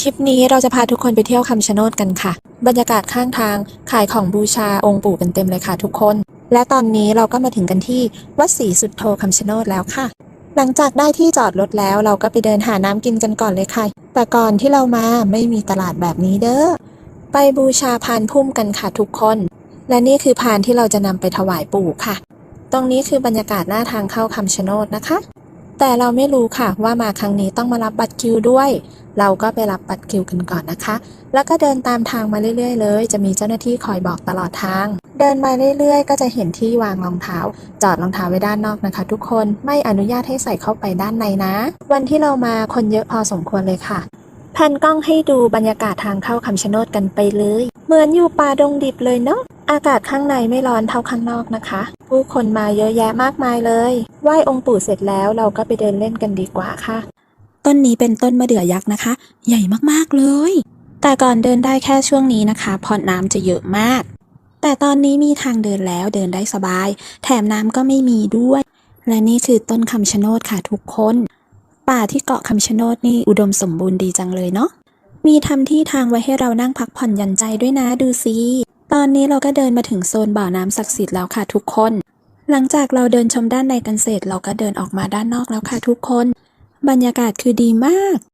คลิปนี้เราจะพาทุกคนไปเที่ยวคำชะโนดกันค่ะ บรรยากาศข้างทางขายของบูชาองค์ปู่กันเต็มเลยค่ะทุกคน และตอนนี้เราก็มาถึงกันที่วัดศรีสุดโทคำชะโนดแล้วค่ะ หลังจากได้ที่จอดรถแล้วเราก็ไปเดินหาน้ำกินกันก่อนเลยค่ะ แต่ก่อนที่เรามาไม่มีตลาดแบบนี้เด้อ ไปบูชาพานพุ่มกันค่ะทุกคน และนี่คือพานที่เราจะนำไปถวายปู่ค่ะ ตรงนี้คือบรรยากาศหน้าทางเข้าคำชะโนดนะคะ แต่เราไม่รู้ค่ะว่ามาครั้งนี้ต้องมารับบัตรคิวด้วย เราก็ไปรับบัตรคิวกันก่อนนะคะ แล้วก็เดินตามทางมาเรื่อย ๆ เลย จะมีเจ้าหน้าที่คอยบอกตลอดทาง เดินมาเรื่อยๆ ก็จะเห็นที่วางรองเท้า จอดรองเท้าไว้ด้านนอกนะคะ ทุกคน ไม่อนุญาตให้ใส่เข้าไปด้านในนะ วันที่เรามาคนเยอะพอสมควรเลยค่ะแผ่นกล้องให้ดูบรรยากาศทางเข้าคำชะโนดกันไปเลย เหมือนอยู่ป่าดงดิบเลยเนาะอากาศข้างในไม่ร้อนเท่าข้างนอกนะคะ ผู้คนมาเยอะแยะมากมายเลย ไหว้องค์ปู่เสร็จแล้วเราก็ไปเดินเล่นกันดีกว่าค่ะ ต้นนี้เป็นต้นมะเดื่อยักษ์นะคะ ใหญ่มากๆเลย แต่ก่อนเดินได้แค่ช่วงนี้นะคะพราะน้ำจะเยอะมาก แต่ตอนนี้มีทางเดินแล้วเดินได้สบาย แถมน้ำก็ไม่มีด้วย และนี่คือต้นคำชะโนดค่ะทุกคน ป่าที่เกาะคำชะโนดนี่อุดมสมบูรณ์ดีจังเลยเนาะมีทำที่ทางไว้ให้เรานั่งพักผ่อนหย่อนใจด้วยนะดูสิตอนนี้เราก็เดินมาถึงโซนบ่อน้ำศักดิ์สิทธิ์แล้วค่ะทุกคน หลังจากเราเดินชมด้านในกันเสร็จเราก็เดินออกมาด้านนอกแล้วค่ะทุกคน บรรยากาศคือดีมาก